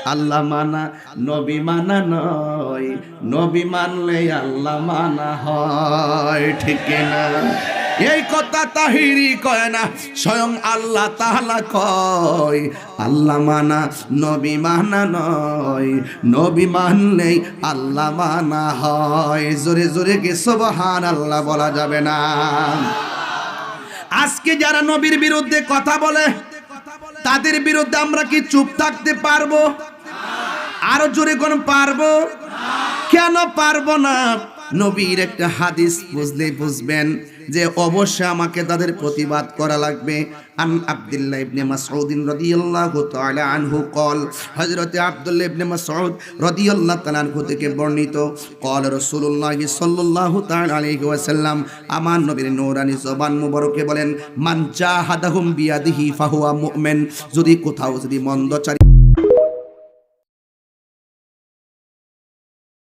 আল্লাহ মানা, নবী মানা নয়, নবী মানলে আল্লাহ মানা হয়, ঠিক না এই কথা তাহিরি কয় না, স্বয়ং আল্লাহ তাহলা কয়, আল্লাহ মানা, নবী মানা নয়, নবী মানলেই আল্লাহ মানা হয়। জোরে জোরে কে সবহান আল্লাহ বলা যাবে না। আজকে যারা নবীর বিরুদ্ধে কথা বলে তাদের বিরুদ্ধে আমরা কি চুপ থাকতে পারব? আরও জোরে কোন পারব? কেন পারব না? নবীর একটা হাদিস বুঝলে বুঝবেন যে অবশ্যই আমাকে তাদের প্রতিবাদ করা লাগবে। আন আব্দুল্লাহ ইবনে মাসউদ রাদিয়াল্লাহু তাআলা আনহু কল, হযরত আব্দুল্লাহ ইবনে মাসউদ রাদিয়াল্লাহু তাআলা আনহু থেকে বর্ণিত, কল রাসূলুল্লাহ সাল্লাল্লাহু তাআলা আলাইহি ওয়াসাল্লাম আমার নবীর নূরানী জবান মুবারকে বলেন, মান জাহাদাহুম বিয়াদিহি ফাহুয়া মুমিন। যদি কোথাও যদি মন্দচারী